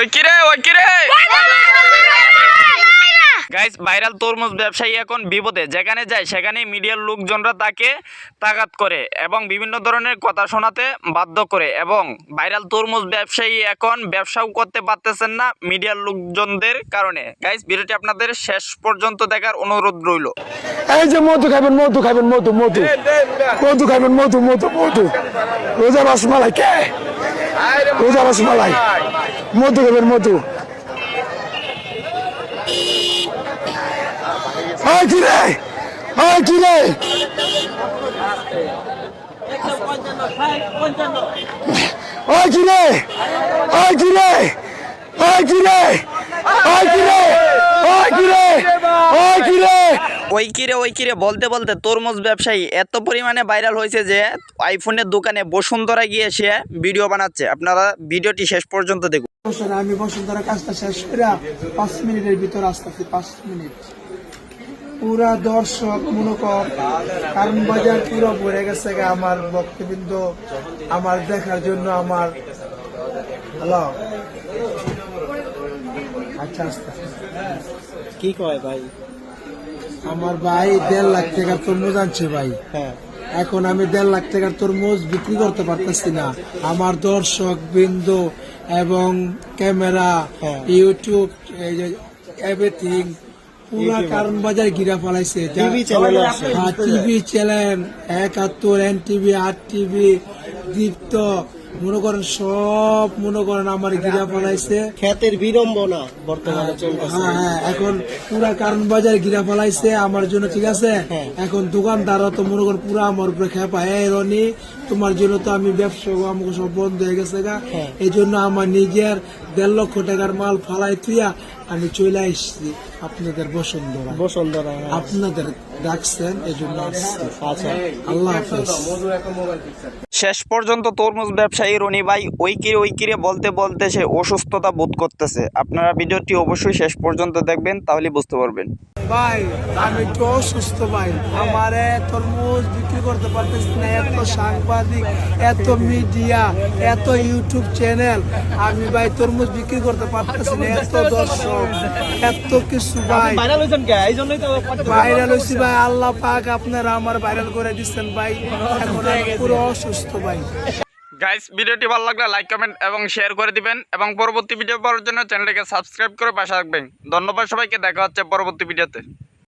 ওই কিরে guys viral তরমুজ ব্যবসায়ী এখন বিপদে। যেখানে যায় মিডিয়ার লোকজনরা তাকে তাগাত করে এবং বিভিন্ন ধরনের কথা শোনাতে বাধ্য করে। এবং ভাইরাল তরমুজ ব্যবসায়ী এখন ব্যবসাও করতে পারতেছেন না মিডিয়ার লোকজনদের কারণে। গাইস ভিডিওটি আপনাদের শেষ পর্যন্ত দেখার অনুরোধ রইল। এই যে মধু খাবেন মধু খাবেন মধু মধু। মধু খাবেন মধু মধু মধু। রোজা রসমালাই কে? রোজা রসমালাই মধু খাবেন মধু। ওই কি ওই কি ওই কি ওই কি ওই কি ওই কি ওই কি রে? ওই কি রে? ওই কিরে ওই কিরে বলতে বলতে তরমুজ ব্যবসায়ী এত পরিমাণে ভাইরাল হয়েছে যে আইফোনের দোকানে বসুন্ধরা গিয়ে সে ভিডিও বানাচ্ছে। আপনারা ভিডিওটি শেষ পর্যন্ত দেখুন। বসুন আমি বসুন্ধরা কাজটা শেষ করে পাঁচ মিনিটের ভিতর আসতেছি পাঁচ মিনিট। পুরা দর্শক মনে কর কারণ বাজার পুরো ভরে গেছে আমার ভক্তবৃন্দ আমার দেখার জন্য আমার হ্যালো? আচ্ছা আস্তে কি কয় ভাই? আমার ভাই দেড় লাখ টাকার তরমুজ আনছে ভাই। হ্যাঁ। এখন আমি দেড় লাখ টাকার তরমুজ বিক্রি করতে পারতেছি না। আমার দর্শক বিন্দু এবং ক্যামেরা হ্যাঁ। ইউটিউব এই যে এভরিথিং পুরা কারণ বাজার গিরা ফেলাইছে টিভি চ্যানেল আছে। TV channel Ekattor N TV আট টিভি দীপ্ত মনে করেন সব মনে করেন আমার গিরা ফেলাইছে খ্যাতের বিড়ম্বনা বর্তমানে হ্যাঁ হ্যাঁ এখন পুরা কারণ বাজার গিরা ফেলাইছে আমার জন্য ঠিক আছে। হ্যাঁ। এখন দোকানদারও তো মনে করেন পুরা আমার উপরে খেপা এই রনি তোমার জন্য তো আমি ব্যবসা আমাকে সব বন্ধ হয়ে গেছে গা। হ্যাঁ। এই জন্য আমার নিজের দেড় লক্ষ টাকার মাল ফালাই তুইয়া আমি চলে আসছি আপনাদের বসুন্ধরা। বসুন্ধরা হ্যাঁ। আপনাদের ডাকছেন এই জন্য আচ্ছা। আল্লাহ হাফেজ। শেষ পর্যন্ত তরমুজ ব্যবসায়ী রনি ভাই ওই কিরে ওই কিরে বলতে বলতে সে অসুস্থতা বোধ করতেছে। আপনারা ভিডিওটি অবশ্যই শেষ পর্যন্ত দেখবেন তাহলে বুঝতে পারবেন। ভাই আমি তো অসুস্থ ভাই। আমার তরমুজ বিক্রি করতে পারতেছি না এত সাংবাদিক এত মিডিয়া এত ইউটিউব চ্যানেল আমি ভাই তরমুজ বিক্রি করতে পারতেছি না এত দর্শক এত কিছু ভাই। ভাইরাল হয়েছেন কে? এই জন্যই তো ভাইরাল হয়েছি ভাই আল্লাহ পাক আপনারা আমার ভাইরাল করে দিচ্ছেন ভাই। এখন পুরো অসুস্থ। গাইস ভিডিওটি ভালো লাগলে লাইক কমেন্ট এবং শেয়ার করে দিবেন এবং পরবর্তী ভিডিও পাওয়ার জন্য চ্যানেলটিকে সাবস্ক্রাইব করে পাশে রাখবেন ধন্যবাদ সবাইকে, দেখা হচ্ছে পরবর্তী ভিডিওতে